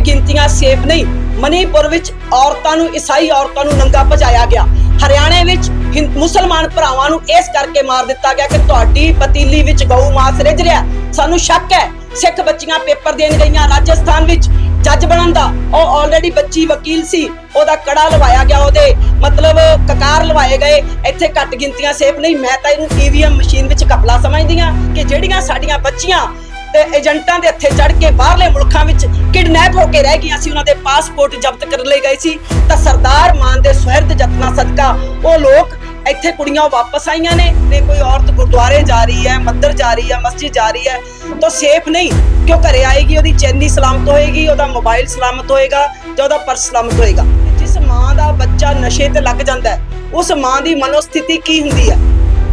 ਗਿਣਤੀਆਂ ਸੇਫ ਨਹੀਂ। ਮਨੀਪੁਰ ਵਿੱਚ ਔਰਤਾਂ ਨੂੰ, ਈਸਾਈ ਔਰਤਾਂ ਨੂੰ ਨੰਗਾ ਭਜਾਇਆ ਗਿਆ। ਹਰਿਆਣੇ ਵਿੱਚ ਮੁਸਲਮਾਨ ਭਰਾਵਾਂ ਨੂੰ ਇਸ ਕਰਕੇ ਮਾਰ ਦਿੱਤਾ ਗਿਆ ਕਿ ਤੁਹਾਡੀ ਪਤੀਲੀ ਵਿੱਚ ਗਊ ਮਾਸ ਰਿੱਝ ਰਿਹਾ। ਸਾਨੂੰ ਸ਼ੱਕ ਹੈ, ਸਿੱਖ ਬੱਚੀਆਂ ਪੇਪਰ ਦੇਣ ਗਈਆਂ। ਰਾਜਸਥਾਨ ਵਿੱਚ ਜੱਜ ਬਣਨ ਦਾ, ਉਹ ਆਲਰੇਡੀ ਬੱਚੀ ਵਕੀਲ ਸੀ। ਉਹਦਾ ਕੜਾ ਲਵਾਇਆ ਗਿਆ, ਉਹਦੇ ਮਤਲਬ ਕਕਾਰ ਲਵਾਏ ਗਏ। ਇੱਥੇ ਘੱਟ ਗਿਣਤੀਆਂ ਸੇਫ ਨਹੀਂ। ਮੈਂ ਤਾਂ ਇਹਨੂੰ ਈਵੀਐਮ ਮਸ਼ੀਨ ਵਿੱਚ ਕਪਲਾ ਸਮਝਦੀਆਂ ਕਿ ਜਿਹੜੀਆਂ ਸਾਡੀਆਂ ਬੱਚੀਆਂ ਤੇ ਏਜੰਟਾਂ ਦੇ ਹੱਥੇ ਚੜ ਕੇ ਬਾਹਰਲੇ ਮੁਲਕਾਂ ਵਿੱਚ ਕਿਡਨੈਪ ਹੋ ਕੇ ਰਹਿ ਗਈਆਂ ਸੀ, ਉਹਨਾਂ ਦੇ ਪਾਸਪੋਰਟ ਜ਼ਬਤ ਕਰ ਲਏ ਗਏ ਸੀ। ਤਾਂ ਸਰਦਾਰ ਮਾਨ ਦੇ ਸੁਹਿਰਦ ਯਤਨਾਂ ਸਦਕਾ ਉਹ ਲੋਕ ਇੱਥੇ ਕੁੜੀਆਂ ਵਾਪਸ ਆਈਆਂ ਨੇ ਤੇ ਕੋਈ ਔਰਤ ਗੁਰਦੁਆਰੇ ਜਾ ਰਹੀ ਹੈ, ਮੰਦਰ ਜਾ ਰਹੀ ਹੈ, ਮਸਜਿਦ ਜਾ ਰਹੀ ਹੈ, ਤਾਂ ਸੇਫ ਨਹੀਂ, ਕਿਉਂ ਘਰੇ ਆਏਗੀ, ਉਹਦੀ ਚੈਨੀ ਸਲਾਮਤ ਹੋਏਗੀ, ਉਹਦਾ ਮੋਬਾਈਲ ਸਲਾਮਤ ਹੋਏਗਾ ਤੇ ਉਹਦਾ ਪਰਸ ਸਲਾਮਤ ਹੋਏਗਾ? ਜਿਸ ਮਾਂ ਦਾ ਬੱਚਾ ਨਸ਼ੇ ਤੇ ਲੱਗ ਜਾਂਦਾ ਹੈ, ਉਸ ਮਾਂ ਦੀ ਮਨੋਸਥਿਤੀ ਕੀ ਹੁੰਦੀ ਹੈ?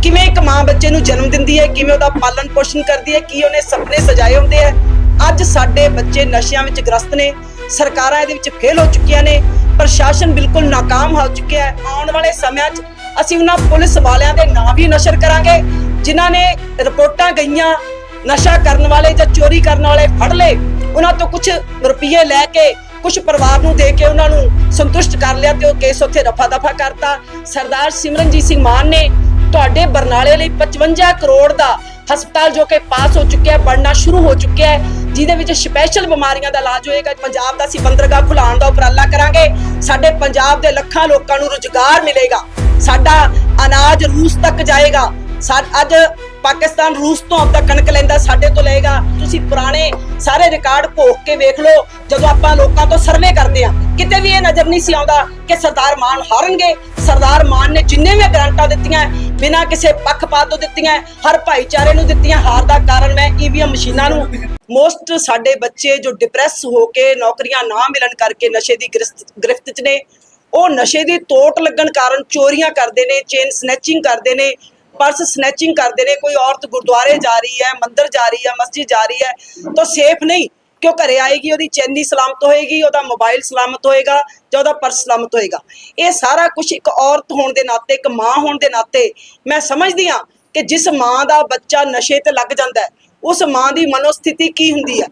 ਕਿਵੇਂ ਇੱਕ ਮਾਂ ਬੱਚੇ ਨੂੰ ਜਨਮ ਦਿੰਦੀ ਹੈ, ਕਿਵੇਂ ਉਹਦਾ ਪਾਲਣ ਪੋਸ਼ਣ ਕਰਦੀ ਹੈ, ਕੀ ਉਹਨੇ ਸੁਪਨੇ ਸਜਾਏ ਹੁੰਦੇ ਆ ਅੱਜ ਸਾਡੇ ਬੱਚੇ ਨਸ਼ਿਆਂ ਵਿੱਚ ਗ੍ਰਸਤ ਨੇ, ਸਰਕਾਰਾਂ ਇਹਦੇ ਵਿੱਚ ਫੇਲ ਹੋ ਚੁੱਕੀਆਂ ਨੇ, ਪ੍ਰਸ਼ਾਸਨ ਬਿਲਕੁਲ ਨਾਕਾਮ ਹੋ ਚੁੱਕਿਆ ਹੈ। ਆਉਣ ਵਾਲੇ ਸਮਿਆਂ 'ਚ ਅਸੀਂ ਉਹਨਾਂ ਪੁਲਿਸ ਵਾਲਿਆਂ ਦੇ ਨਾਂ ਵੀ ਨਸ਼ਰ ਕਰਾਂਗੇ, ਜਿਨ੍ਹਾਂ ਨੇ ਰਿਪੋਰਟਾਂ ਗਈਆਂ, ਨਸ਼ਾ ਕਰਨ ਵਾਲੇ ਜਾਂ ਚੋਰੀ ਕਰਨ ਵਾਲੇ ਫੜ ਲਏ, ਉਹਨਾਂ ਤੋਂ ਕੁਝ ਰੁਪਏ ਲੈ ਕੇ ਕੁਝ ਪਰਿਵਾਰ ਨੂੰ ਦੇ ਕੇ ਉਹਨਾਂ ਨੂੰ ਸੰਤੁਸ਼ਟ ਕਰ ਲਿਆ ਤੇ ਉਹ ਕੇਸ ਉੱਥੇ ਰਫਾ ਦਫਾ ਕਰਤਾ। ਸਰਦਾਰ ਸਿਮਰਨਜੀਤ ਸਿੰਘ ਮਾਨ ਨੇ ਤੁਹਾਡੇ ਬਰਨਾਲੇ ਲਈ 55 ਕਰੋੜ ਦਾ ਹਸਪਤਾਲ ਜੋ ਕਿ ਪਾਸ ਹੋ ਚੁੱਕਿਆ ਬਣਨਾ ਸ਼ੁਰੂ ਹੋ ਚੁੱਕਿਆ ਹੈ, ਜਿਹਦੇ ਵਿੱਚ ਸਪੈਸ਼ਲ ਬਿਮਾਰੀਆਂ ਦਾ ਇਲਾਜ ਹੋਏਗਾ। ਪੰਜਾਬ ਦਾ ਅਸੀਂ ਬੰਦਰਗਾਹ ਖੁਲਾਉਣ ਦਾ ਉਪਰਾਲਾ ਕਰਾਂਗੇ। ਸਾਡੇ ਪੰਜਾਬ ਦੇ ਲੱਖਾਂ ਲੋਕਾਂ ਨੂੰ ਰੁਜ਼ਗਾਰ ਮਿਲੇਗਾ। ਸਾਡਾ ਅਨਾਜ ਰੂਸ ਤੱਕ ਜਾਏਗਾ। ਅੱਜ ਪਾਕਿਸਤਾਨ ਰੂਸ ਤੋਂ ਆਪਦਾ ਕਣਕ ਲੈਂਦਾ, ਸਾਡੇ ਤੋਂ ਲਏਗਾ। ਤੁਸੀਂ ਪੁਰਾਣੇ ਸਾਰੇ ਰਿਕਾਰਡ ਭੋਗ ਕੇ ਵੇਖ ਲਓ, ਜਦੋਂ ਆਪਾਂ ਲੋਕਾਂ ਤੋਂ ਸਰਵੇ ਕਰਦੇ ਆ ਕਿਤੇ ਵੀ ਇਹ ਨਜ਼ਰ ਨਹੀਂ ਸੀ ਆਉਂਦਾ ਕਿ ਸਰਦਾਰ ਮਾਨ ਹਾਰਨਗੇ। ਸਰਦਾਰ ਮਾਨ ਨੇ ਜਿੰਨੇ ਵੀ ਗਰੰਟਾਂ ਦਿੱਤੀਆਂ ਬਿਨਾਂ ਕਿਸੇ ਪੱਖਪਾਤ ਤੋਂ ਦਿੱਤੀਆਂ, ਹਰ ਭਾਈਚਾਰੇ ਨੂੰ ਦਿੱਤੀਆਂ, ਹਾਰ ਦਾ ਕਾਰਨ ਮੈਂ ਈਵੀਐਮ ਮਸ਼ੀਨਾਂ ਨੂੰ। ਮੋਸਟ ਸਾਡੇ ਬੱਚੇ ਜੋ ਡਿਪਰੈਸ ਹੋ ਕੇ ਨੌਕਰੀਆਂ ਨਾ ਮਿਲਣ ਕਰਕੇ ਨਸ਼ੇ ਦੀ ਗ੍ਰਿਫਤ ਗ੍ਰਿਫਤ 'ਚ ਨੇ। ਉਹ ਨਸ਼ੇ ਦੀ ਤੋਟ ਲੱਗਣ ਕਾਰਨ ਚੋਰੀਆਂ ਕਰਦੇ ਨੇ ਚੇਨ ਸਨੈਚਿੰਗ ਕਰਦੇ ਨੇ ਪਰਸ ਸਨੈਚਿੰਗ ਕਰਦੇ ਨੇ। ਕੋਈ ਔਰਤ ਗੁਰਦੁਆਰੇ ਜਾ ਰਹੀ ਹੈ, ਮੰਦਰ ਜਾ ਰਹੀ ਹੈ, ਮਸਜਿਦ ਜਾ ਰਹੀ ਹੈ, ਤਾਂ ਸੇਫ ਨਹੀਂ। ਕਿਉਂ ਘਰੇ ਆਏਗੀ? ਉਹਦੀ ਚੈਨੀ ਸਲਾਮਤ ਹੋਏਗੀ, ਉਹਦਾ ਮੋਬਾਈਲ ਸਲਾਮਤ ਹੋਏਗਾ ਜਾਂ ਉਹਦਾ ਪਰਸ ਸਲਾਮਤ ਹੋਏਗਾ। ਇਹ ਸਾਰਾ ਕੁਝ ਇੱਕ ਔਰਤ ਹੋਣ ਦੇ ਨਾਤੇ, ਇੱਕ ਮਾਂ ਹੋਣ ਦੇ ਨਾਤੇ ਮੈਂ ਸਮਝਦੀ ਹਾਂ ਕਿ ਜਿਸ ਮਾਂ ਦਾ ਬੱਚਾ ਨਸ਼ੇ ਤੇ ਲੱਗ ਜਾਂਦਾ ਹੈ, ਉਸ ਮਾਂ ਦੀ ਮਨੋਸਥਿਤੀ ਕੀ ਹੁੰਦੀ ਹੈ?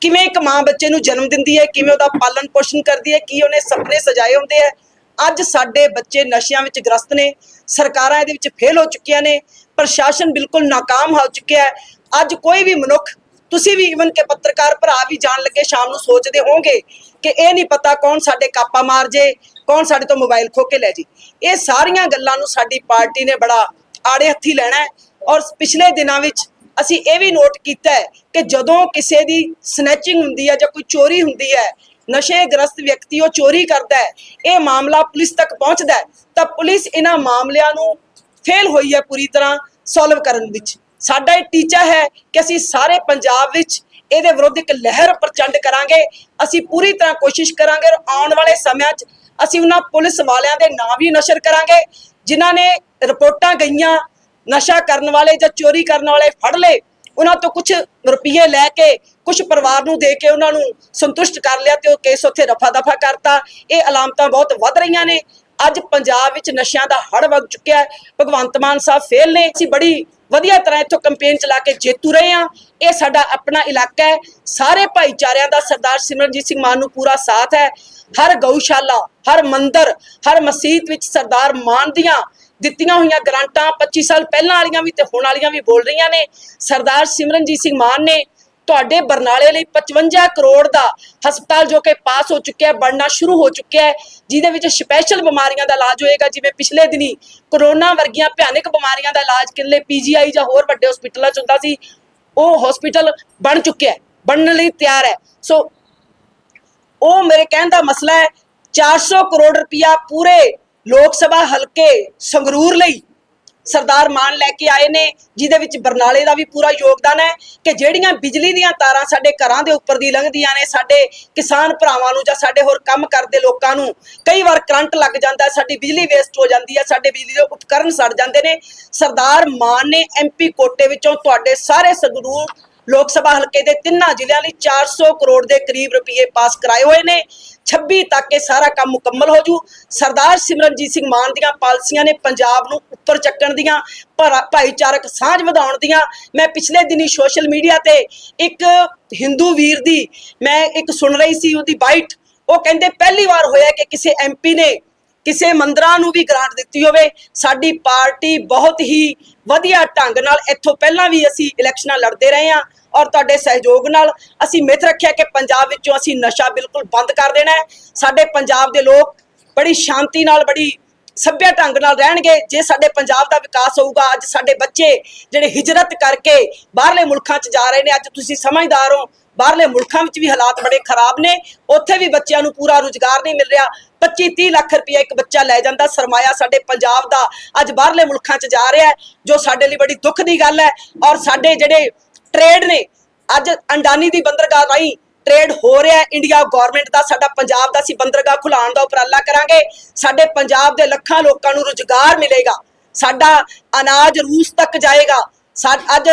ਕਿਵੇਂ ਇੱਕ ਮਾਂ ਬੱਚੇ ਨੂੰ ਜਨਮ ਦਿੰਦੀ ਹੈ? ਕਿਵੇਂ ਉਹਦਾ ਪਾਲਣ ਪੋਸ਼ਣ ਕਰਦੀ ਹੈ? ਕੀ ਉਹਨੇ ਸੁਪਨੇ ਸਜਾਏ ਹੁੰਦੇ ਆ ਅੱਜ ਸਾਡੇ ਬੱਚੇ ਨਸ਼ਿਆਂ ਵਿੱਚ ਗ੍ਰਸਤ ਨੇ, ਸਰਕਾਰਾਂ ਇਹਦੇ ਵਿੱਚ ਫੇਲ ਹੋ ਚੁੱਕੀਆਂ ਨੇ, ਪ੍ਰਸ਼ਾਸਨ ਬਿਲਕੁਲ ਨਾਕਾਮ ਹੋ ਚੁੱਕਿਆ ਹੈ। ਅੱਜ ਕੋਈ ਵੀ ਮਨੁੱਖ ਤੁਸੀਂ ਵੀ ਇਵਨ ਕਿ ਪੱਤਰਕਾਰ ਭਰਾ ਵੀ ਜਾਣ ਲੱਗੇ, ਸ਼ਾਮ ਨੂੰ ਸੋਚਦੇ ਹੋਵੋਗੇ ਕਿ ਇਹ ਨਹੀਂ ਪਤਾ ਕੌਣ ਸਾਡੇ ਕਾਪਾ ਮਾਰ ਜੇ, ਕੌਣ ਸਾਡੇ ਤੋਂ ਮੋਬਾਈਲ ਖੋ ਕੇ ਲੈ ਜੀ। ਇਹ ਸਾਰੀਆਂ ਗੱਲਾਂ ਨੂੰ ਸਾਡੀ ਪਾਰਟੀ ਨੇ ਬੜਾ ਆੜੇ ਹੱਥੀ ਲੈਣਾ ਔਰ ਪਿਛਲੇ ਦਿਨਾਂ ਵਿੱਚ ਅਸੀਂ ਇਹ ਵੀ ਨੋਟ ਕੀਤਾ ਹੈ ਕਿ ਜਦੋਂ ਕਿਸੇ ਦੀ ਸਨੈਚਿੰਗ ਹੁੰਦੀ ਹੈ ਜਾਂ ਕੋਈ ਚੋਰੀ ਹੁੰਦੀ ਹੈ ਨਸ਼ੇ ਗ੍ਰਸਤ ਵਿਅਕਤੀ ਉਹ ਚੋਰੀ ਕਰਦਾ ਹੈ, ਇਹ ਮਾਮਲਾ ਪੁਲਿਸ ਤੱਕ ਪਹੁੰਚਦਾ ਹੈ, ਤਾਂ ਪੁਲਿਸ ਇਹਨਾਂ ਮਾਮਲਿਆਂ ਨੂੰ ਫੇਲ ਹੋਈ ਹੈ ਪੂਰੀ ਤਰ੍ਹਾਂ ਸੋਲਵ ਕਰਨ ਵਿੱਚ। ਸਾਡਾ ਇਹ ਟੀਚਾ ਹੈ ਕਿ ਅਸੀਂ ਸਾਰੇ ਪੰਜਾਬ ਵਿੱਚ ਇਹਦੇ ਵਿਰੁੱਧ ਇੱਕ ਲਹਿਰ ਪ੍ਰਚੰਡ ਕਰਾਂਗੇ, ਅਸੀਂ ਪੂਰੀ ਤਰ੍ਹਾਂ ਕੋਸ਼ਿਸ਼ ਕਰਾਂਗੇ ਆਉਣ ਵਾਲੇ ਸਮਿਆਂ 'ਚ ਅਸੀਂ ਉਹਨਾਂ ਪੁਲਿਸ ਵਾਲਿਆਂ ਦੇ ਨਾਂ ਵੀ ਨਸ਼ਰ ਕਰਾਂਗੇ, ਜਿਨ੍ਹਾਂ ਨੇ ਰਿਪੋਰਟਾਂ ਗਈਆਂ ਨਸ਼ਾ ਕਰਨ ਵਾਲੇ ਜਾਂ ਚੋਰੀ ਕਰਨ ਵਾਲੇ ਫੜ ਲਏ, ਉਹਨਾਂ ਤੋਂ ਕੁਝ ਰੁਪਏ ਲੈ ਕੇ ਕੁਝ ਪਰਿਵਾਰ ਨੂੰ ਦੇ ਕੇ ਉਹਨਾਂ ਨੂੰ ਸੰਤੁਸ਼ਟ ਕਰ ਲਿਆ ਤੇ ਉਹ ਕੇਸ ਉੱਥੇ ਰਫਾ ਦਫਾ ਕਰਤਾ। ਇਹ ਅਲਾਮਤਾਂ ਬਹੁਤ ਵੱਧ ਰਹੀਆਂ ਨੇ। ਅੱਜ ਪੰਜਾਬ ਵਿੱਚ ਨਸ਼ਿਆਂ ਦਾ ਹੜ ਵਗ ਚੁੱਕਿਆ ਹੈ। ਭਗਵੰਤ ਮਾਨ ਸਾਹਿਬ ਫੇਲ ਨੇ। ਅਸੀਂ ਬੜੀ ਵਧੀਆ ਤਰ੍ਹਾਂ ਇੱਥੋਂ ਕੰਪੇਨ ਚਲਾ ਕੇ ਜੇਤੂ ਰਹੇ ਹਾਂ। ਇਹ ਸਾਡਾ ਆਪਣਾ ਇਲਾਕਾ ਹੈ। ਸਾਰੇ ਭਾਈਚਾਰਿਆਂ ਦਾ ਸਰਦਾਰ ਸਿਮਰਨਜੀਤ ਸਿੰਘ ਮਾਨ ਨੂੰ ਪੂਰਾ ਸਾਥ ਹੈ। ਹਰ ਗਊਸ਼ਾਲਾ, ਹਰ ਮੰਦਰ, ਹਰ ਮਸਜਿਦ ਵਿੱਚ ਸਰਦਾਰ ਮਾਨ ਦੀਆਂ ਦਿੱਤੀਆਂ ਹੋਈਆਂ ਗ੍ਰਾਂਟਾਂ 25 ਸਾਲ ਪਹਿਲਾਂ ਵਾਲੀਆਂ ਵੀ ਤੇ ਹੁਣ ਵਾਲੀਆਂ ਵੀ ਬੋਲ ਰਹੀਆਂ ਨੇ। ਸਰਦਾਰ ਸਿਮਰਨਜੀਤ ਸਿੰਘ ਮਾਨ ਨੇ ਤੁਹਾਡੇ ਬਰਨਾਲੇ ਲਈ 55 ਕਰੋੜ ਦਾ ਹਸਪਤਾਲ ਜੋ ਕਿ ਪਾਸ ਹੋ ਚੁੱਕਿਆ ਬਣਨਾ ਸ਼ੁਰੂ ਹੋ ਚੁੱਕਿਆ ਹੈ, ਜਿਹਦੇ ਵਿੱਚ ਸਪੈਸ਼ਲ ਬਿਮਾਰੀਆਂ ਦਾ ਇਲਾਜ ਹੋਏਗਾ, ਜਿਵੇਂ ਪਿਛਲੇ ਦਿਨੀ ਕਰੋਨਾ ਵਰਗੀਆਂ ਭਿਆਨਕ ਬਿਮਾਰੀਆਂ ਦਾ ਇਲਾਜ ਕਿਲੇ ਪੀਜੀਆਈ ਜਾਂ ਹੋਰ ਵੱਡੇ ਹਸਪੀਟਲਾਂ 'ਚ ਹੁੰਦਾ ਸੀ, ਉਹ ਹਸਪੀਟਲ ਬਣ ਚੁੱਕਿਆ ਹੈ, ਬਣਨ ਲਈ ਤਿਆਰ ਹੈ। ਸੋ ਉਹ ਮੇਰੇ ਕਹਿਣ ਦਾ ਮਸਲਾ ਹੈ 400 ਕਰੋੜ ਰੁਪਇਆ ਪੂਰੇ ਲੋਕ ਸਭਾ ਹਲਕੇ ਸੰਗਰੂਰ ਲਈ ਸਰਦਾਰ ਮਾਨ ਲੈ ਕੇ ਆਏ ਨੇ, ਜਿਹਦੇ ਵਿੱਚ ਬਰਨਾਲੇ ਦਾ ਵੀ ਪੂਰਾ ਯੋਗਦਾਨ ਹੈ ਕਿ ਜਿਹੜੀਆਂ ਬਿਜਲੀ ਦੀਆਂ ਤਾਰਾਂ ਸਾਡੇ ਘਰਾਂ ਦੇ ਉੱਪਰ ਦੀ ਲੰਘਦੀਆਂ ਨੇ, ਸਾਡੇ ਕਿਸਾਨ ਭਰਾਵਾਂ ਨੂੰ ਜਾਂ ਸਾਡੇ ਹੋਰ ਕੰਮ ਕਰਦੇ ਲੋਕਾਂ ਨੂੰ, ਕਈ ਵਾਰ ਕਰੰਟ ਲੱਗ ਜਾਂਦਾ, ਸਾਡੀ ਬਿਜਲੀ ਵੇਸਟ ਹੋ ਜਾਂਦੀ ਹੈ, ਸਾਡੇ ਬਿਜਲੀ ਦੇ ਉਪਕਰਨ ਸੜ ਜਾਂਦੇ ਨੇ। ਸਰਦਾਰ ਮਾਨ ਨੇ ਐਮਪੀ ਕੋਟੇ ਵਿੱਚੋਂ ਤੁਹਾਡੇ ਸਾਰੇ ਸੰਗਰੂਰ ਲੋਕ ਸਭਾ ਹਲਕੇ ਦੇ ਤਿੰਨਾਂ ਜ਼ਿਲ੍ਹਿਆਂ ਲਈ 400 ਕਰੋੜ ਦੇ ਕਰੀਬ ਰੁਪਏ ਪਾਸ ਕਰਾਏ ਹੋਏ ਨੇ। 26 ਤੱਕ ਇਹ ਸਾਰਾ ਕੰਮ ਮੁਕੰਮਲ ਹੋ ਜੂ। ਸਰਦਾਰ ਸਿਮਰਨਜੀਤ ਸਿੰਘ ਮਾਨ ਦੀਆਂ ਪਾਲਸੀਆਂ ਨੇ ਪੰਜਾਬ ਨੂੰ ਉੱਪਰ ਚੱਕਣ ਦੀਆਂ, ਭਰਾ- ਭਾਈਚਾਰਕ ਸਾਂਝ ਵਧਾਉਣ ਦੀਆਂ। ਮੈਂ ਪਿਛਲੇ ਦਿਨੀ ਸੋਸ਼ਲ ਮੀਡੀਆ ਤੇ ਇੱਕ ਹਿੰਦੂ ਵੀਰ ਦੀ, ਮੈਂ ਇੱਕ ਸੁਣ ਰਹੀ ਸੀ, ਉਹਦੀ ਬਾਈਟ। ਉਹ ਕਹਿੰਦੇ, ਪਹਿਲੀ ਵਾਰ ਹੋਇਆ ਕਿ ਕਿਸੇ ਐਮਪੀ ਨੇ ਕਿਸੇ ਮੰਦਰਾਂ ਨੂੰ ਵੀ ਗ੍ਰਾਂਟ ਦਿੱਤੀ ਹੋਵੇ, ਸਾਡੀ ਪਾਰਟੀ ਬਹੁਤ ਹੀ ਵਧੀਆ ਢੰਗ ਨਾਲ ਇੱਥੋਂ ਪਹਿਲਾਂ ਵੀ ਅਸੀਂ ਇਲੈਕਸ਼ਨਾਂ ਲੜਦੇ ਰਹੇ ਹਾਂ ਔਰ ਤੁਹਾਡੇ ਸਹਿਯੋਗ ਨਾਲ ਅਸੀਂ ਮਿੱਥ ਰੱਖਿਆ ਕਿ ਪੰਜਾਬ ਵਿੱਚੋਂ ਅਸੀਂ ਨਸ਼ਾ ਬਿਲਕੁਲ ਬੰਦ ਕਰ ਦੇਣਾ ਹੈ। ਸਾਡੇ ਪੰਜਾਬ ਦੇ ਲੋਕ ਬੜੀ ਸ਼ਾਂਤੀ ਨਾਲ, ਬੜੀ ਸੱਭਿਆ ਢੰਗ ਨਾਲ ਰਹਿਣਗੇ। ਜੇ ਸਾਡੇ ਪੰਜਾਬ ਦਾ ਵਿਕਾਸ ਹੋਊਗਾ, ਅੱਜ ਸਾਡੇ ਬੱਚੇ ਜਿਹੜੇ ਹਿਜਰਤ ਕਰਕੇ ਬਾਹਰਲੇ ਮੁਲਕਾਂ 'ਚ ਜਾ ਰਹੇ ਨੇ, ਅੱਜ ਤੁਸੀਂ ਸਮਝਦਾਰ ਹੋ ਬਾਹਰਲੇ ਮੁਲਕਾਂ ਵਿੱਚ ਵੀ ਹਾਲਾਤ ਬੜੇ ਖਰਾਬ ਨੇ। ਉੱਥੇ ਵੀ ਬੱਚਿਆਂ ਨੂੰ ਪੂਰਾ ਰੁਜ਼ਗਾਰ ਨਹੀਂ ਮਿਲ ਰਿਹਾ। 25 30 ਲੱਖ ਰੁਪਏ ਇੱਕ ਬੱਚਾ ਲੈ ਜਾਂਦਾ। ਸਰਮਾਇਆ ਸਾਡੇ ਪੰਜਾਬ ਦਾ ਅੱਜ ਬਾਹਰਲੇ ਮੁਲਕਾਂ 'ਚ ਜਾ ਰਿਹਾ ਜੋ ਸਾਡੇ ਲਈ ਬੜੀ ਦੁੱਖ ਦੀ ਗੱਲ ਹੈ। ਔਰ ਸਾਡੇ ਜਿਹੜੇ ਟ੍ਰੇਡ ਨੇ, ਅੱਜ ਅੰਡਾਨੀ ਦੀ ਬੰਦਰਗਾਹ ਰਾਹੀਂ ਟ੍ਰੇਡ ਹੋ ਰਿਹਾ ਇੰਡੀਆ ਗਵਰਨਮੈਂਟ ਦਾ, ਸਾਡਾ ਪੰਜਾਬ ਦਾ ਅਸੀਂ ਬੰਦਰਗਾਹ ਖੁਲਾਉਣ ਦਾ ਉਪਰਾਲਾ ਕਰਾਂਗੇ। ਸਾਡੇ ਪੰਜਾਬ ਦੇ ਲੱਖਾਂ ਲੋਕਾਂ ਨੂੰ ਰੁਜ਼ਗਾਰ ਮਿਲੇਗਾ। ਸਾਡਾ ਅਨਾਜ ਰੂਸ ਤੱਕ ਜਾਏਗਾ। ਸਾ- ਅੱਜ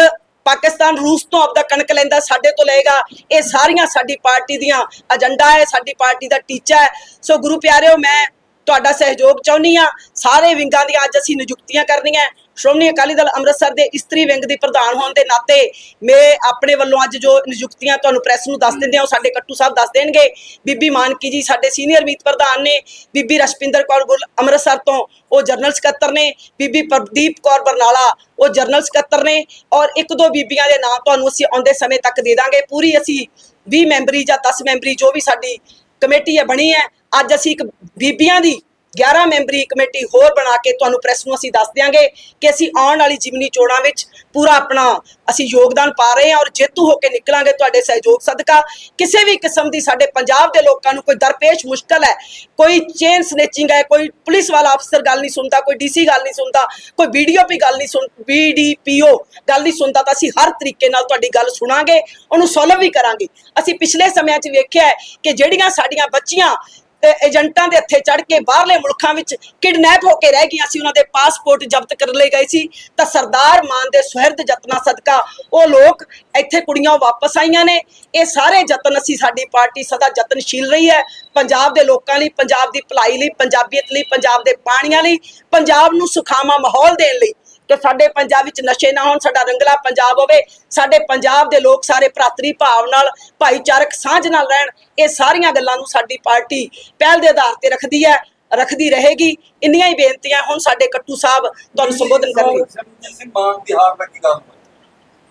ਪਾਕਿਸਤਾਨ ਰੂਸ ਤੋਂ ਆਪਦਾ ਕਣਕ ਲੈਂਦਾ, ਸਾਡੇ ਤੋਂ ਲਏਗਾ। ਇਹ ਸਾਰੀਆਂ ਸਾਡੀ ਪਾਰਟੀ ਦੀਆਂ ਏਜੰਡਾ ਹੈ, ਸਾਡੀ ਪਾਰਟੀ ਦਾ ਟੀਚਾ ਹੈ। ਸੋ ਗੁਰੂ ਪਿਆਰਿਓ, ਮੈਂ ਤੁਹਾਡਾ ਸਹਿਯੋਗ ਚਾਹੁੰਦੀ ਆ ਸਾਰੇ ਵਿੰਗਾਂ ਦੀਆਂ ਅੱਜ ਅਸੀਂ ਨਿਯੁਕਤੀਆਂ ਕਰਨੀਆਂ ਸ਼੍ਰੋਮਣੀ ਅਕਾਲੀ ਦਲ ਅੰਮ੍ਰਿਤਸਰ ਦੇ ਇਸਤਰੀ ਵਿੰਗ ਦੀ ਪ੍ਰਧਾਨ ਹੋਣ ਦੇ ਨਾਤੇ ਮੈਂ ਆਪਣੇ ਵੱਲੋਂ ਅੱਜ ਜੋ ਨਿਯੁਕਤੀਆਂ ਤੁਹਾਨੂੰ ਪ੍ਰੈਸ ਨੂੰ ਦੱਸ ਦਿੰਦੇ ਆ, ਉਹ ਸਾਡੇ ਕੱਟੂ ਸਾਹਿਬ ਦੱਸ ਦੇਣਗੇ। ਬੀਬੀ ਮਾਨਕੀ ਜੀ, ਸਾਡੇ ਸੀਨੀਅਰ ਮੀਤ ਪ੍ਰਧਾਨ ਨੇ, ਬੀਬੀ ਰਸ਼ਪਿੰਦਰ ਕੌਰ ਗੁੱਲ ਅੰਮ੍ਰਿਤਸਰ ਤੋਂ, ਉਹ ਜਨਰਲ ਸਕੱਤਰ ਨੇ, ਬੀਬੀ ਪ੍ਰਦੀਪ ਕੌਰ ਬਰਨਾਲਾ, ਉਹ ਜਨਰਲ ਸਕੱਤਰ ਨੇ, ਔਰ ਇੱਕ ਦੋ ਬੀਬੀਆਂ ਦੇ ਨਾਮ ਤੁਹਾਨੂੰ ਅਸੀਂ ਆਉਂਦੇ ਸਮੇਂ ਤੱਕ ਦੇ ਦਾਂਗੇ। ਪੂਰੀ ਅਸੀਂ 20 ਮੈਂਬਰੀ ਜਾਂ 10 ਮੈਂਬਰੀ ਜੋ ਵੀ ਸਾਡੀ ਕਮੇਟੀ ਹੈ, ਬਣੀ ਹੈ, ਅੱਜ ਅਸੀਂ ਇੱਕ ਬੀਬੀਆਂ ਦੀ 11 ਮੈਂਬਰੀ ਕਮੇਟੀ ਹੋਰ ਬਣਾ ਕੇ ਤੁਹਾਨੂੰ ਪ੍ਰੈਸ ਨੂੰ ਅਸੀਂ ਦੱਸ ਦਿਆਂਗੇ ਕਿ ਅਸੀਂ ਆਉਣ ਵਾਲੀ ਜਿਮਨੀ ਚੋਣਾਂ ਵਿੱਚ ਪੂਰਾ ਆਪਣਾ ਅਸੀਂ ਯੋਗਦਾਨ ਪਾ ਰਹੇ ਹਾਂ ਔਰ ਜੇਤੂ ਹੋ ਕੇ ਨਿਕਲਾਂਗੇ ਤੁਹਾਡੇ ਸਹਿਯੋਗ ਸਦਕਾ। ਕਿਸੇ ਵੀ ਕਿਸਮ ਦੀ ਸਾਡੇ ਪੰਜਾਬ ਦੇ ਲੋਕਾਂ ਨੂੰ ਕੋਈ ਦਰਪੇਸ਼ ਮੁਸ਼ਕਲ ਹੈ, ਕੋਈ ਚੇਨ ਸਨੇਚਿੰਗ ਹੈ, ਕੋਈ ਪੁਲਿਸ ਵਾਲਾ ਅਫਸਰ ਗੱਲ ਨਹੀਂ ਸੁਣਦਾ, ਕੋਈ ਡੀਸੀ ਗੱਲ ਨਹੀਂ ਸੁਣਦਾ, ਕੋਈ ਬੀਡੀਓਪੀ ਗੱਲ ਨਹੀਂ ਸੁਣ ਬੀਡੀਪੀਓ ਗੱਲ ਨਹੀਂ ਸੁਣਦਾ, ਤਾਂ ਅਸੀਂ ਹਰ ਤਰੀਕੇ ਨਾਲ ਤੁਹਾਡੀ ਗੱਲ ਸੁਣਾਂਗੇ, ਉਹਨੂੰ ਸੋਲਵ ਵੀ ਕਰਾਂਗੇ। ਅਸੀਂ ਪਿਛਲੇ ਸਮਿਆਂ 'ਚ ਵੇਖਿਆ ਕਿ ਜਿਹੜੀਆਂ ਸਾਡੀਆਂ ਬੱਚੀਆਂ ਤੇ ਏਜੰਟਾਂ ਦੇ ਹੱਥੇ ਚੜ ਕੇ ਬਾਹਰਲੇ ਮੁਲਕਾਂ ਵਿੱਚ ਕਿਡਨੈਪ ਹੋ ਕੇ ਰਹਿ ਗਈਆਂ ਸੀ, ਉਹਨਾਂ ਦੇ ਪਾਸਪੋਰਟ ਜ਼ਬਤ ਕਰ ਲਏ ਗਏ ਸੀ। ਤਾਂ ਸਰਦਾਰ ਮਾਨ ਦੇ ਸੁਹਿਰਦ ਯਤਨਾਂ ਸਦਕਾ ਉਹ ਲੋਕ ਇੱਥੇ ਕੁੜੀਆਂ ਵਾਪਸ ਆਈਆਂ ਨੇ। ਇਹ ਸਾਰੇ ਯਤਨ ਅਸੀਂ ਸਾਡੀ ਪਾਰਟੀ ਸਦਾ ਯਤਨਸ਼ੀਲ ਰਹੀ ਹੈ। ਪੰਜਾਬ ਦੇ ਲੋਕਾਂ ਲਈ, ਪੰਜਾਬ ਦੀ ਭਲਾਈ ਲਈ, ਪੰਜਾਬੀਅਤ ਲਈ, ਪੰਜਾਬ ਦੇ ਪਾਣੀਆਂ ਲਈ, ਪੰਜਾਬ ਨੂੰ ਸੁਖਾਵਾਂ ਮਾਹੌਲ ਦੇਣ ਲਈ ਕਿ ਸਾਡੇ ਪੰਜਾਬ ਵਿੱਚ ਨਸ਼ੇ ਨਾ ਹੋਣ ਸਾਡਾ ਰੰਗਲਾ ਪੰਜਾਬ ਹੋਵੇ ਸਾਡੇ ਪੰਜਾਬ ਦੇ ਲੋਕ ਸਾਰੇ ਭਰਾਤਰੀ ਭਾਵ ਨਾਲ ਭਾਈਚਾਰਕ ਸਾਂਝ ਨਾਲ ਰਹਿਣ ਇਹ ਸਾਰੀਆਂ ਗੱਲਾਂ ਨੂੰ ਸਾਡੀ ਪਾਰਟੀ ਪਹਿਲ ਦੇ ਆਧਾਰ ਤੇ ਰੱਖਦੀ ਹੈ ਰੱਖਦੀ ਰਹੇਗੀ। ਇੰਨੀਆਂ ਹੀ ਬੇਨਤੀਆਂ ਹੁਣ ਸਾਡੇ ਕੱਟੂ ਸਾਹਿਬ ਤੁਹਾਨੂੰ ਸੰਬੋਧਨ ਕਰਨਗੇ।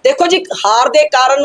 ਦੇਖੋ ਜੀ ਹਾਰ ਦੇ ਕਾਰਨ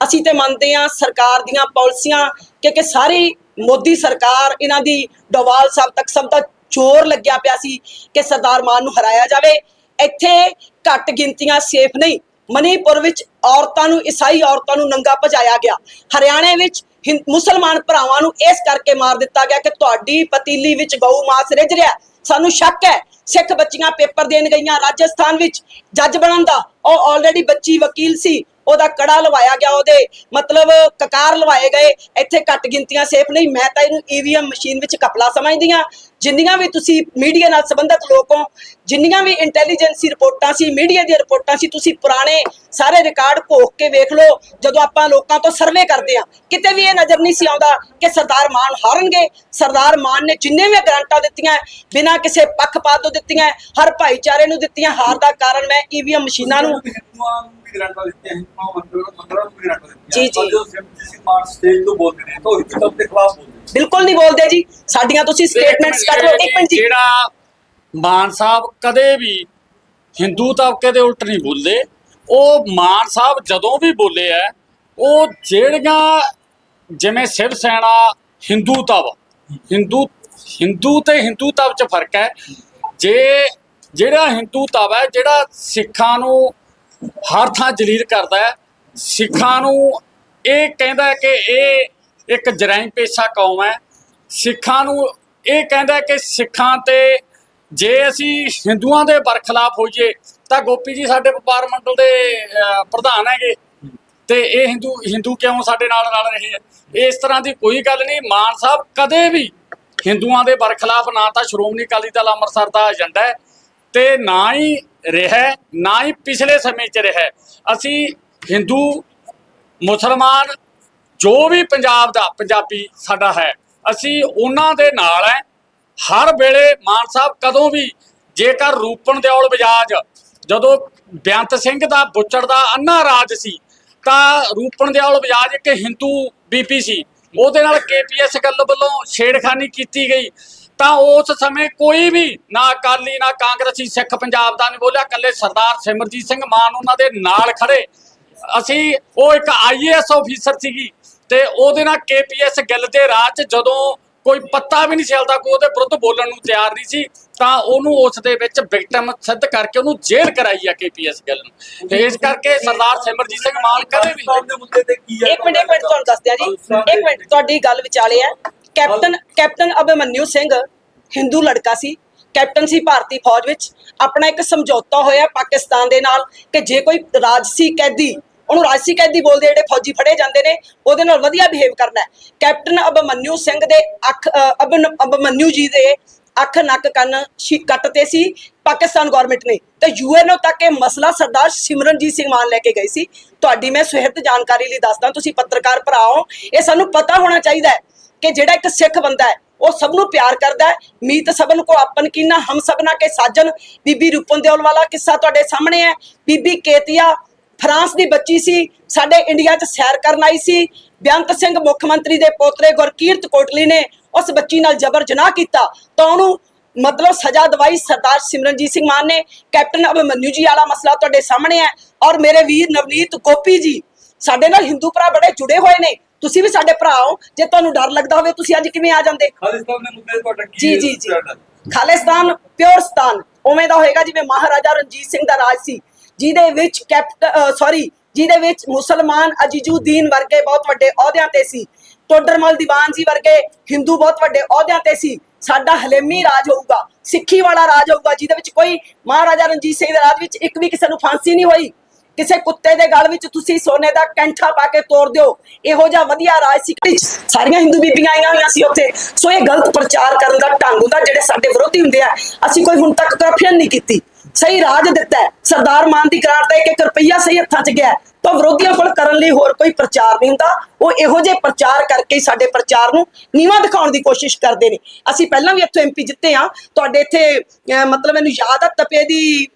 ਅਸੀਂ ਤੇ ਮੰਨਦੇ ਹਾਂ ਸਰਕਾਰ ਦੀਆਂ ਪਾਲਿਸੀਆਂ ਕਿਉਂਕਿ ਸਾਰੀ ਮੋਦੀ ਸਰਕਾਰ ਇਹਨਾਂ ਦੀ ਡੋਵਾਲ ਸਾਹਿਬ ਤੱਕ ਸਭ ਦਾ ਜ਼ੋਰ ਲੱਗਿਆ ਪਿਆ ਸੀ ਕਿ ਸਰਦਾਰ ਮਾਨ ਨੂੰ ਹਰਾਇਆ ਜਾਵੇ। ਇੱਥੇ ਘੱਟ ਗਿਣਤੀਆਂ ਸੇਫ ਨਹੀਂ। ਮਨੀਪੁਰ ਵਿੱਚ ਔਰਤਾਂ ਨੂੰ, ਈਸਾਈ ਔਰਤਾਂ ਨੂੰ ਨੰਗਾ ਭਜਾਇਆ ਗਿਆ। ਹਰਿਆਣੇ ਵਿੱਚ ਹਿੰ- ਮੁਸਲਮਾਨ ਭਰਾਵਾਂ ਨੂੰ ਇਸ ਕਰਕੇ ਮਾਰ ਦਿੱਤਾ ਗਿਆ ਕਿ ਤੁਹਾਡੀ ਪਤੀਲੀ ਵਿੱਚ ਗਊ ਮਾਸ ਰਿੱਝ ਰਿਹਾ। ਸਾਨੂੰ ਸ਼ੱਕ ਹੈ, ਸਿੱਖ ਬੱਚੀਆਂ ਪੇਪਰ ਦੇਣ ਗਈਆਂ। ਰਾਜਸਥਾਨ ਵਿੱਚ ਜੱਜ ਬਣਨ ਦਾ, ਉਹ ਆਲਰੇਡੀ ਬੱਚੀ ਵਕੀਲ ਸੀ। ਉਹਦਾ ਕੜਾ ਲਵਾਇਆ ਗਿਆ ਉਹਦੇ ਮਤਲਬ ਕਕਾਰ ਲਵਾਏ ਗਏ ਇੱਥੇ ਘੱਟ ਗਿਣਤੀਆਂ ਸੇਫ ਨਹੀਂ ਮੈਂ ਤਾਂ ਇਹਨੂੰ ਈਵੀਐਮ ਮਸ਼ੀਨ ਵਿੱਚ ਕਪਲਾ ਸਮਝਦੀਆਂ ਜਿੰਨੀਆਂ ਵੀ ਤੁਸੀਂ ਮੀਡੀਆ ਨਾਲ ਸੰਬੰਧਿਤ ਲੋਕ ਹੋ ਜਿੰਨੀਆਂ ਵੀ ਇੰਟੈਲੀਜੈਂਸੀ ਰਿਪੋਰਟਾਂ ਸੀ ਮੀਡੀਆ ਦੀਆਂ ਰਿਪੋਰਟਾਂ ਸੀ ਤੁਸੀਂ ਪੁਰਾਣੇ ਸਾਰੇ ਰਿਕਾਰਡ ਘੋਖ ਕੇ ਵੇਖ ਲਓ ਜਦੋਂ ਆਪਾਂ ਲੋਕਾਂ ਤੋਂ ਸਰਵੇ ਕਰਦੇ ਆ ਕਿਤੇ ਵੀ ਇਹ ਨਜ਼ਰ ਨਹੀਂ ਸੀ ਆਉਂਦਾ ਕਿ ਸਰਦਾਰ ਮਾਨ ਹਾਰਨਗੇ। ਸਰਦਾਰ ਮਾਨ ਨੇ ਜਿੰਨੇ ਵੀ ਗਰੰਟਾਂ ਦਿੱਤੀਆਂ ਬਿਨਾਂ ਕਿਸੇ ਪੱਖਪਾਤ ਤੋਂ ਦਿੱਤੀਆਂ ਹਰ ਭਾਈਚਾਰੇ ਨੂੰ ਦਿੱਤੀਆਂ ਹਾਰ ਦਾ ਕਾਰਨ ਮੈਂ ਈਵੀਐਮ ਮਸ਼ੀਨਾਂ ਨੂੰ ਹਿੰਦੂਆਂ ਨੂੰ ਵੀ ਗ੍ਰਾਂਟਾਂ ਦਿੱਤੀਆਂ ਹਿੰਦੂਆਂ ਮੰਦਰਾਂ ਨੂੰ ਮੰਦਰਾਂ ਨੂੰ ਵੀ ਗ੍ਰਾਂਟਾਂ ਦਿੱਤੀਆਂ ਜੀ, ਜੀ। ਪਰ ਜਦੋਂ ਸਿਮਰਨਜੀਤ ਸਿੰਘ ਮਾਨ ਸਟੇਜ ਤੋਂ ਬੋਲਦੇ ਨੇ ਤਾਂ ਉਹ ਹਿੰਦੂ ਧਰਮ ਦੇ ਖਿਲਾਫ ਬੋਲਦੇ ਨੇ। ਬਿਲਕੁਲ ਨਹੀਂ ਬੋਲਦੇ ਜੀ। ਸਾਡੀਆਂ ਤੁਸੀਂ ਸਟੇਟਮੈਂਟਸ ਕੱਢ ਲਓ ਇੱਕ ਮਿੰਟ ਜੀ। ਜਿਹੜਾ ਮਾਨ ਸਾਹਿਬ ਕਦੇ ਵੀ ਹਿੰਦੂ ਤਬਕੇ ਦੇ ਉਲਟ ਨਹੀਂ ਬੋਲਦੇ ਉਹ ਮਾਨ ਸਾਹਿਬ ਜਦੋਂ ਵੀ ਬੋਲੇ ਐ ਉਹ ਜਿਹੜੀਆਂ ਜਿਵੇਂ ਸ਼ਿਵ ਸੈਨਾ ਹਿੰਦੂ ਤਵ ਹਿੰਦੂ ਹਿੰਦੂ ਤੇ ਹਿੰਦੂ ਤਵ ਚ ਫ਼ਰਕ ਹੈ। ਜੇ ਜਿਹੜਾ ਹਿੰਦੂ ਤਵ ਹੈ ਜਿਹੜਾ ਸਿੱਖਾਂ ਨੂੰ ਹਰ ਥਾਂ ਜਲੀਲ ਕਰਦਾ ਹੈ। ਸਿੱਖਾਂ ਨੂੰ ਇਹ ਕਹਿੰਦਾ ਹੈ ਕਿ ਇਹ ਇੱਕ ਜਰਾਇਮ ਪੇਸ਼ਾ ਕੌਮ ਹੈ। ਸਿੱਖਾਂ ਨੂੰ ਇਹ ਕਹਿੰਦਾ ਹੈ ਕਿ ਸਿੱਖਾਂ ਤੇ ਜੇ ਅਸੀਂ ਹਿੰਦੂਆਂ ਦੇ ਬਰਖਲਾਫ ਹੋਈਏ, ਤਾਂ ਗੋਪੀ ਜੀ ਸਾਡੇ ਵਪਾਰ ਮੰਡਲ ਦੇ ਪ੍ਰਧਾਨ ਹੈਗੇ। ਤੇ ਇਹ ਹਿੰਦੂ ਹਿੰਦੂ ਕਿਉਂ ਸਾਡੇ ਨਾਲ ਰਲ ਰਹੇ ਹੈ? ਇਸ ਤਰ੍ਹਾਂ ਦੀ ਕੋਈ ਗੱਲ ਨਹੀਂ। ਮਾਨ ਸਾਹਿਬ ਕਦੇ ਵੀ ਹਿੰਦੂਆਂ ਦੇ ਬਰਖਲਾਫ ਨਾ ਤਾਂ ਸ਼੍ਰੋਮਣੀ ਅਕਾਲੀ ਦਲ ਅੰਮ੍ਰਿਤਸਰ ਦਾ ਏਜੰਡਾ ਹੈ ਤੇ ਨਾ ਹੀ ਰਿਹਾ ਨਾ ਹੀ ਪਿਛਲੇ ਸਮੇਂ 'ਚ ਰਿਹਾ ਅਸੀਂ ਹਿੰਦੂ, ਮੁਸਲਮਾਨ, ਜੋ ਵੀ ਪੰਜਾਬ ਦਾ ਪੰਜਾਬੀ ਸਾਡਾ ਹੈ, ਅਸੀਂ ਉਹਨਾਂ ਦੇ ਨਾਲ ਹੈ। ਹਰ ਵੇਲੇ ਮਾਨ ਸਾਹਿਬ ਕਦੋਂ ਵੀ ਜੇਕਰ ਰੂਪਨ ਦਿਓਲ ਬਜਾਜ ਜਦੋਂ ਬੇਅੰਤ ਸਿੰਘ ਦਾ ਬੁੱਚੜ ਦਾ ਅੰਨਾ ਰਾਜ ਸੀ, ਤਾਂ ਰੂਪਨ ਦਿਓਲ ਬਜਾਜ ਇੱਕ ਹਿੰਦੂ ਬੀਪੀ ਸੀ। ਉਹਦੇ ਨਾਲ ਕੇਪੀਐਸ ਗੱਲ ਵੱਲੋਂ ਛੇੜਖਾਨੀ ਕੀਤੀ ਗਈ। ਤਾਂ ਉਸ ਸਮੇਂ ਕੋਈ ਵੀ ਨਾ ਅਕਾਲੀ ਨਾ ਕਾਂਗਰਸੀ ਸਿੱਖ ਪੰਜਾਬ ਦਾ ਨਹੀਂ ਬੋਲਿਆ। ਕੱਲੇ ਸਰਦਾਰ ਸਿਮਰਜੀਤ ਸਿੰਘ ਮਾਨ ਉਹਨਾਂ ਦੇ ਨਾਲ ਖੜੇ। ਅਸੀਂ ਉਹ ਇੱਕ ਆਈਏਐਸ ਆਫੀਸਰ ਸੀਗੀ ਤੇ ਉਹਦੇ ਨਾਲ ਕੇਪੀਐਸ ਗਿੱਲ ਦੇ ਰਾਹ 'ਚ ਜਦੋਂ ਕੋਈ ਪੱਤਾ ਵੀ ਨਹੀਂ ਚੱਲਦਾ ਕੋਈ ਉਹਦੇ ਵਿਰੁੱਧ ਬੋਲਣ ਨੂੰ ਤਿਆਰ ਨਹੀਂ ਸੀ ਤਾਂ ਉਹਨੂੰ ਉਸ ਦੇ ਵਿੱਚ ਵਿਕਟਮ ਸਿੱਧ ਕਰਕੇ ਉਹਨੂੰ ਜੇਲ੍ਹ ਕਰਾਈ ਆ ਕੇਪੀਐਸ ਗਿੱਲ ਨੂੰ। ਤੇ ਇਸ ਕਰਕੇ ਸਰਦਾਰ ਸਿਮਰਜੀਤ ਸਿੰਘ ਮਾਨ ਕਦੇ ਵੀ ਇੱਕ ਮਿੰਟ ਇੱਕ ਮਿੰਟ ਤੁਹਾਨੂੰ ਦੱਸਦੇ ਆ ਜੀ। ਇੱਕ ਮਿੰਟ ਤੁਹਾਡੀ ਗੱਲ ਵਿਚਾਲੇ ਹੈ ਕੈਪਟਨ ਕੈਪਟਨ ਅਭਿਮਨਿਊ ਸਿੰਘ ਹਿੰਦੂ ਲੜਕਾ ਸੀ ਕੈਪਟਨ ਸੀ ਭਾਰਤੀ ਫੌਜ ਵਿੱਚ। ਆਪਣਾ ਇੱਕ ਸਮਝੌਤਾ ਹੋਇਆ ਪਾਕਿਸਤਾਨ ਦੇ ਨਾਲ ਕਿ ਜੇ ਕੋਈ ਰਾਜਸੀ ਕੈਦੀ ਉਹਨੂੰ ਰਾਜਸੀ ਕੈਦੀ ਬੋਲਦੇ ਜਿਹੜੇ ਫੌਜੀ ਫੜੇ ਜਾਂਦੇ ਨੇ ਉਹਦੇ ਨਾਲ ਵਧੀਆ ਬਿਹੇਵ ਕਰਨਾ ਕੈਪਟਨ ਅਭਿਮਨਿਊ ਸਿੰਘ ਦੇ ਅੱਖ ਅ, ਜੀ ਦੇ ਅੱਖ ਨੱਕ ਕੰਨ ਛੀ ਕੱਟਤੇ ਸੀ ਪਾਕਿਸਤਾਨ ਗਵਰਨਮੈਂਟ ਨੇ। ਤੇ ਯੂਐਨਓ ਤੱਕ ਇਹ ਮਸਲਾ ਸਰਦਾਰ ਸਿਮਰਨਜੀਤ ਸਿੰਘ ਮਾਨ ਲੈ ਕੇ ਗਈ ਸੀ। ਤੁਹਾਡੀ ਮੈਂ ਸੁਹਿਰਦ ਜਾਣਕਾਰੀ ਲਈ ਦੱਸਦਾ ਤੁਸੀਂ ਪੱਤਰਕਾਰ ਭਰਾ ਹੋ ਇਹ ਸਾਨੂੰ ਪਤਾ ਹੋਣਾ ਚਾਹੀਦਾ ਹੈ। ਕਿ ਜਿਹੜਾ ਇੱਕ ਸਿੱਖ ਬੰਦਾ ਹੈ, ਉਹ ਸਭ ਨੂੰ ਪਿਆਰ ਕਰਦਾ ਹੈ। ਮੀਤ ਸਭਨ ਕੋ ਆਪਨ ਕੀਨਾ, ਹਮ ਸਭਨਾ ਕੇ ਸਾਜਨ। ਬੀਬੀ ਰੂਪਨ ਦਿਓਲ ਵਾਲਾ ਕਿੱਸਾ ਤੁਹਾਡੇ ਸਾਹਮਣੇ ਹੈ। ਬੀਬੀ ਕੇਤੀਆ, ਫਰਾਂਸ ਦੀ ਬੱਚੀ ਸੀ, ਸਾਡੇ ਇੰਡੀਆ 'ਚ ਸੈਰ ਕਰਨ ਆਈ ਸੀ। ਬੇਅੰਤ ਸਿੰਘ ਮੁੱਖ ਮੰਤਰੀ ਦੇ ਪੋਤਰੇ ਗੁਰਕੀਰਤ ਕੋਟਲੀ ਨੇ ਉਸ ਬੱਚੀ ਨਾਲ ਜਬਰ ਜਨਾਹ ਕੀਤਾ। ਤਾਂ ਉਹਨੂੰ ਮਤਲਬ ਸਜ਼ਾ ਦਵਾਈ ਸਰਦਾਰ ਸਿਮਰਨਜੀਤ ਸਿੰਘ ਮਾਨ ਨੇ। ਕੈਪਟਨ ਅਭਿਮਨਿਊ ਜੀ ਵਾਲਾ ਮਸਲਾ ਤੁਹਾਡੇ ਸਾਹਮਣੇ ਹੈ। ਔਰ ਮੇਰੇ ਵੀਰ ਨਵਨੀਤ ਗੋਪੀ ਜੀ, ਸਾਡੇ ਨਾਲ ਹਿੰਦੂ ਭਰਾ ਬੜੇ ਜੁੜੇ ਹੋਏ ਨੇ। ਤੁਸੀਂ ਵੀ ਸਾਡੇ ਭਰਾ ਹੋ ਜੇ ਤੁਹਾਨੂੰ ਡਰ ਲੱਗਦਾ ਹੋਵੇ ਤੁਸੀਂ ਅੱਜ ਕਿਵੇਂ ਆ ਜਾਂਦੇ? ਖਾਲਿਸਤਾਨ ਦੇ ਮੁੱਦੇ ਤੁਹਾਡਾ ਕੀ ਜੀ ਜੀ ਜੀ? ਖਾਲਿਸਤਾਨ ਪਿਓਰ ਸਤਾਨ ਉਵੇਂ ਦਾ ਹੋਏਗਾ ਜਿਵੇਂ ਮਹਾਰਾਜਾ ਰਣਜੀਤ ਸਿੰਘ ਦਾ ਰਾਜ ਸੀ ਜਿਹਦੇ ਵਿੱਚ ਕੈਪਟ ਸੌਰੀ ਜਿਹਦੇ ਵਿੱਚ ਮੁਸਲਮਾਨ ਅਜੀਜੂਦੀਨ ਵਰਗੇ ਬਹੁਤ ਵੱਡੇ ਅਹੁਦਿਆਂ ਤੇ ਸੀ। ਟੋਡਰਮਲ ਦੀਵਾਨ ਜੀ ਵਰਗੇ ਹਿੰਦੂ ਬਹੁਤ ਵੱਡੇ ਅਹੁਦਿਆਂ ਤੇ ਸੀ। ਸਾਡਾ ਹਲੇਮੀ ਰਾਜ ਹੋਊਗਾ ਸਿੱਖੀ ਵਾਲਾ ਰਾਜ ਹੋਊਗਾ ਜਿਹਦੇ ਵਿੱਚ ਕੋਈ ਮਹਾਰਾਜਾ ਰਣਜੀਤ ਸਿੰਘ ਦੇ ਰਾਜ ਵਿੱਚ ਇੱਕ ਵੀ ਕਿਸੇ ਨੂੰ ਫਾਂਸੀ ਨਹੀਂ ਹੋਈ। ਕਿਸੇ ਕੁੱਤੇ ਦੇ ਗਲ ਵਿੱਚ ਤੁਸੀਂ ਸੋਨੇ ਦਾ ਕੈਂਠਾ ਪਾ ਕੇ ਤੋੜ ਦਿਓ ਇਹੋ ਜਿਹਾ ਵਧੀਆ ਰਾਜ ਸੀ। ਸਾਰੀਆਂ ਹਿੰਦੂ ਬੀਬੀਆਂ ਆਈਆਂ ਹੋਈਆਂ ਸੀ ਉੱਥੇ। ਸੋ ਇਹ ਗਲਤ ਪ੍ਰਚਾਰ ਕਰਨ ਦਾ ਢੰਗ ਹੁੰਦਾ ਜਿਹੜੇ ਸਾਡੇ ਵਿਰੋਧੀ ਹੁੰਦੇ ਆ ਅਸੀਂ ਕੋਈ ਹੁਣ ਤੱਕ ਕਰਪਸ਼ਨ ਨਹੀਂ ਕੀਤੀ। ਸਹੀ ਰਾਜ ਦਿੱਤਾ ਸਰਦਾਰ ਮਾਨ ਦੀ ਕਰਾਰ ਤੇ ਇੱਕ ਰੁਪਈਆ ਸਹੀ ਹੱਥਾਂ 'ਚ ਗਿਆ ਤਾਂ ਵਿਰੋਧੀਆਂ ਕੋਲ ਕਰਨ ਲਈ ਹੋਰ ਕੋਈ ਪ੍ਰਚਾਰ ਨਹੀਂ ਹੁੰਦਾ। ਉਹ ਇਹੋ ਜਿਹੇ ਪ੍ਰਚਾਰ ਕਰਕੇ ਸਾਡੇ ਪ੍ਰਚਾਰ ਨੂੰ ਨੀਵਾਂ ਦਿਖਾਉਣ ਦੀ ਕੋਸ਼ਿਸ਼ ਕਰਦੇ ਨੇ। ਅਸੀਂ ਪਹਿਲਾਂ ਵੀ ਇੱਥੋਂ ਐਮਪੀ ਜਿੱਤੇ ਆ ਤੁਹਾਡੇ ਇੱਥੇ ਅਹ, ਮਤਲਬ ਮੈਨੂੰ ਯਾਦ ਆ ਤਪੇ ਦੀ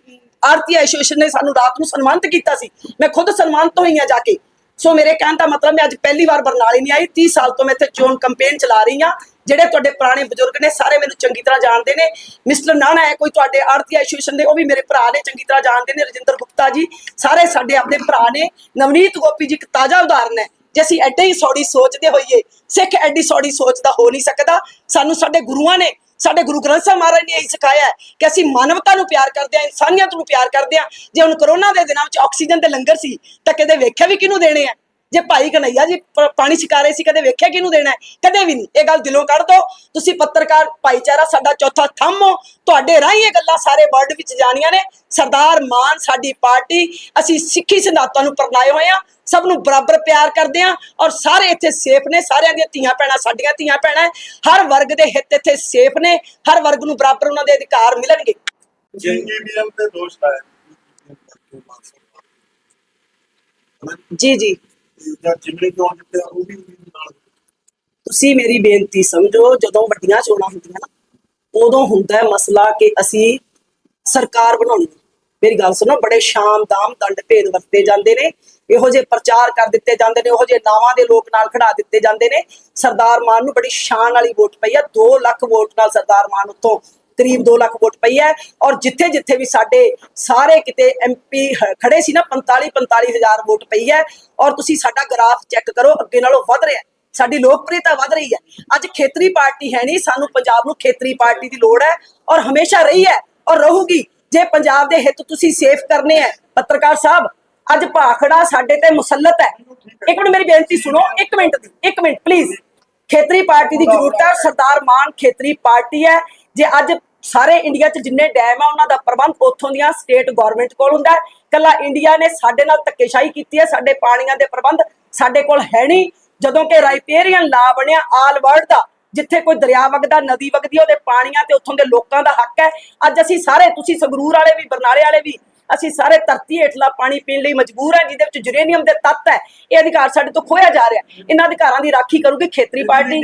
ਆਰਤੀ ਐਸੋਸੀਏਸ਼ਨ ਨੇ ਸਾਨੂੰ ਰਾਤ ਨੂੰ ਸਨਮਾਨਿਤ ਕੀਤਾ ਸੀ। ਮੈਂ ਖੁਦ ਸਨਮਾਨਿਤ ਹੋਈ ਆ ਜਾ ਕੇ। ਸੋ ਮੇਰੇ ਕਹਿਣ ਦਾ ਮਤਲਬ, ਮੈਂ ਅੱਜ ਪਹਿਲੀ ਵਾਰ ਬਰਨਾਲੇ ਨਹੀਂ ਆਈ 30 ਸਾਲ ਤੋਂ ਮੈਂ ਇੱਥੇ ਚੋਣ ਕੰਪੇਨ ਚਲਾ ਰਹੀ ਆ ਜਿਹੜੇ ਤੁਹਾਡੇ ਪੁਰਾਣੇ ਬਜ਼ੁਰਗ ਨੇ, ਸਾਰੇ ਮੈਨੂੰ ਚੰਗੀ ਤਰ੍ਹਾਂ ਜਾਣਦੇ ਨੇ। ਮਿਸਟਰ ਨਾਨਾ ਹੈ, ਕੋਈ ਤੁਹਾਡੇ ਆਰਤੀ ਐਸੋਸੀਏਸ਼ਨ ਦੇ ਉਹ ਵੀ ਮੇਰੇ ਭਰਾ ਨੇ, ਚੰਗੀ ਤਰ੍ਹਾਂ ਜਾਣਦੇ ਨੇ। ਰਜਿੰਦਰ ਗੁਪਤਾ ਜੀ, ਸਾਰੇ ਸਾਡੇ ਆਪਣੇ ਭਰਾ ਨੇ। ਨਵਨੀਤ ਗੋਪੀ ਜੀ ਇੱਕ ਤਾਜ਼ਾ ਉਦਾਹਰਨ ਹੈ। ਜੇ ਅਸੀਂ ਐਡੇ ਹੀ ਸੌੜੀ ਸੋਚਦੇ ਹੋਈਏ, ਸਿੱਖ ਐਡੀ ਸੌੜੀ ਸੋਚਦਾ ਹੋ ਨਹੀਂ ਸਕਦਾ। ਸਾਨੂੰ ਸਾਡੇ ਗੁਰੂਆਂ ਨੇ ਸਾਡੇ ਗੁਰੂ ਗ੍ਰੰਥ ਸਾਹਿਬ ਮਹਾਰਾਜ ਨੇ ਇਹ ਸਿਖਾਇਆ ਕਿ ਅਸੀਂ ਮਾਨਵਤਾ ਨੂੰ ਪਿਆਰ ਕਰਦੇ ਹਾਂ, ਇਨਸਾਨੀਅਤ ਨੂੰ ਪਿਆਰ ਕਰਦੇ ਹਾਂ। ਜੇ ਹੁਣ ਕਰੋਨਾ ਦੇ ਦਿਨਾਂ ਵਿੱਚ ਆਕਸੀਜਨ ਦੇ ਲੰਗਰ ਸੀ, ਤਾਂ ਕਿਤੇ ਵੇਖਿਆ ਵੀ ਕਿਹਨੂੰ ਦੇਣੇ ਆ? ਜੇ ਭਾਈ ਕਨਈਆ ਜੀ ਪਾਣੀ ਛਕਾ ਰਹੇ ਸੀ ਕਦੇ ਵੇਖਿਆ ਕਿਹਨੂੰ ਦੇਣਾ ਕਦੇ ਵੀ ਨਹੀਂ। ਇਹ ਗੱਲ ਦਿਲੋਂ ਕੱਢ ਦੋ। ਤੁਸੀਂ ਪੱਤਰਕਾਰ ਭਾਈਚਾਰਾ ਸਾਡਾ ਚੌਥਾ ਥੰਮ ਹੋ। ਤੁਹਾਡੇ ਰਾਹੀਂ ਇਹ ਗੱਲਾਂ ਸਾਰੇ ਵਰਲਡ ਵਿੱਚ ਜਾਣੀਆਂ ਨੇ। ਸਰਦਾਰ ਮਾਨ ਸਾਡੀ ਪਾਰਟੀ ਅਸੀਂ ਸਿੱਖੀ ਸਿਧਾਂਤਾਂ ਨੂੰ ਪਰਨਾਏ ਹੋਏ ਆ ਸਭ ਨੂੰ ਬਰਾਬਰ ਪਿਆਰ ਕਰਦੇ ਆ ਔਰ ਸਾਰੇ ਇੱਥੇ ਸੇਫ ਨੇ। ਸਾਰਿਆਂ ਦੀਆਂ ਧੀਆਂ ਭੈਣਾਂ ਸਾਡੀਆਂ ਧੀਆਂ ਭੈਣਾਂ। ਹਰ ਵਰਗ ਦੇ ਹਿੱਤ ਇੱਥੇ ਸੇਫ ਨੇ। ਹਰ ਵਰਗ ਨੂੰ ਬਰਾਬਰ ਉਹਨਾਂ ਦੇ ਅਧਿਕਾਰ ਮਿਲਣਗੇ। ਜੀਬੀਐਮ ਤੇ ਦੋਸ਼ ਲਾਇਆ। ਜੀ ਜੀ। ਜਾਂ ਜਿਮਨੀ ਚੋਣ ਜਿੱਤੇ ਉਹ ਵੀ ਨਾਲ। ਤੁਸੀਂ ਮੇਰੀ ਬੇਨਤੀ ਸਮਝੋ, ਜਦੋਂ ਵੱਡੀਆਂ ਚੋਣਾਂ ਹੁੰਦੀਆਂ ਨਾ, ਉਦੋਂ ਹੁੰਦਾ ਹੈ ਮਸਲਾ ਕਿ ਅਸੀਂ ਸਰਕਾਰ ਬਣਾਉਣੀ ਮੇਰੀ ਗੱਲ ਸੁਣੋ, ਬੜੇ ਸ਼ਾਮ ਦਾਮ ਦੰਡ ਭੇਦ ਵਰਤੇ ਜਾਂਦੇ ਨੇ, ਇਹੋ ਜਿਹੇ ਪ੍ਰਚਾਰ ਕਰ ਦਿੱਤੇ ਜਾਂਦੇ ਨੇ ਇਹੋ ਜਿਹੇ ਨਾਵਾਂ ਦੇ ਲੋਕ ਨਾਲ ਖੜਾ ਦਿੱਤੇ ਜਾਂਦੇ ਨੇ। ਸਰਦਾਰ ਮਾਨ ਨੂੰ ਬੜੀ ਸ਼ਾਨ ਵਾਲੀ ਵੋਟ ਪਈ ਹੈ 2 ਲੱਖ ਵੋਟ ਨਾਲ ਸਰਦਾਰ ਮਾਨ ਉੱਤੋਂ ਕਰੀਬ 2 ਲੱਖ ਵੋਟ ਪਈ ਹੈ ਔਰ ਜਿੱਥੇ ਜਿੱਥੇ ਵੀ ਸਾਡੇ ਸਾਰੇ ਕਿਤੇ ਐਮਪੀ ਖੜੇ ਸੀ ਨਾ 45 45 ਹਜ਼ਾਰ ਵੋਟ ਪਈ ਹੈ ਔਰ ਤੁਸੀਂ ਸਾਡਾ ਗ੍ਰਾਫ ਚੈੱਕ ਕਰੋ, ਅੱਗੇ ਨਾਲੋਂ ਵੱਧ ਰਿਹਾ ਸਾਡੀ ਲੋਕਪ੍ਰਿਯਤਾ ਵੱਧ ਰਹੀ ਹੈ। ਅੱਜ ਖੇਤਰੀ ਪਾਰਟੀ ਹੈ ਨਹੀਂ, ਸਾਨੂੰ ਪੰਜਾਬ ਨੂੰ ਖੇਤਰੀ ਪਾਰਟੀ ਦੀ ਲੋੜ ਹੈ ਔਰ ਹਮੇਸ਼ਾ ਰਹੀ ਹੈ ਔਰ ਰਹੂਗੀ। ਜੇ ਪੰਜਾਬ ਦੇ ਹਿੱਤ ਤੁਸੀਂ ਸੇਫ ਕਰਨੇ ਹੈ, ਪੱਤਰਕਾਰ ਸਾਹਿਬ, ਅੱਜ ਭਾਖੜਾ ਸਾਡੇ ਤੇ ਮੁਸੱਲਤ ਹੈ। ਇੱਕ ਮਿੰਟ, ਮੇਰੀ ਬੇਨਤੀ ਸੁਣੋ, ਇੱਕ ਮਿੰਟ ਦੀ, ਇੱਕ ਮਿੰਟ ਪਲੀਜ਼ ਖੇਤਰੀ ਪਾਰਟੀ ਦੀ ਜ਼ਰੂਰਤ ਹੈ, ਸਰਦਾਰ ਮਾਨ ਖੇਤਰੀ ਪਾਰਟੀ ਹੈ। ਜੇ ਅੱਜ ਸਾਰੇ ਇੰਡੀਆ 'ਚ ਜਿੰਨੇ ਡੈਮ ਆ ਉਹਨਾਂ ਦਾ ਪ੍ਰਬੰਧ ਉੱਥੋਂ ਦੀਆਂ ਸਟੇਟ ਗਵਰਨਮੈਂਟ ਕੋਲ ਹੁੰਦਾ ਕੱਲਾ ਇੰਡੀਆ ਨੇ ਸਾਡੇ ਨਾਲ ਧੱਕੇਸ਼ਾਹੀ ਕੀਤੀ ਹੈ ਸਾਡੇ ਪਾਣੀਆਂ ਦੇ ਪ੍ਰਬੰਧ ਸਾਡੇ ਕੋਲ ਹੈ ਨਹੀਂ। ਜਦੋਂ ਕਿ ਰਾਈਪੇਰੀਅਨ ਲਾ ਬਣਿਆ ਆਲ ਵਰਲਡ ਦਾ ਜਿੱਥੇ ਕੋਈ ਦਰਿਆ ਵਗਦਾ ਨਦੀ ਵਗਦੀ ਉਹਦੇ ਪਾਣੀਆਂ ਤੇ ਉੱਥੋਂ ਦੇ ਲੋਕਾਂ ਦਾ ਹੱਕ ਹੈ। ਅੱਜ ਅਸੀਂ ਸਾਰੇ ਤੁਸੀਂ ਸੰਗਰੂਰ ਵਾਲੇ ਵੀ ਬਰਨਾਲੇ ਵਾਲੇ ਵੀ ਅਸੀਂ ਸਾਰੇ ਧਰਤੀ ਹੇਠਲਾ ਪਾਣੀ ਪੀਣ ਲਈ ਮਜਬੂਰ ਹਾਂ ਜਿਹਦੇ ਵਿੱਚ ਯੂਰੇਨੀਅਮ ਦੇ ਤੱਤ ਹੈ। ਇਹ ਅਧਿਕਾਰ ਸਾਡੇ ਤੋਂ ਖੋਇਆ ਜਾ ਰਿਹਾ ਇਹਨਾਂ ਅਧਿਕਾਰਾਂ ਦੀ ਰਾਖੀ ਕਰੂਗੀ ਖੇਤਰੀ ਪਾਰਟੀ।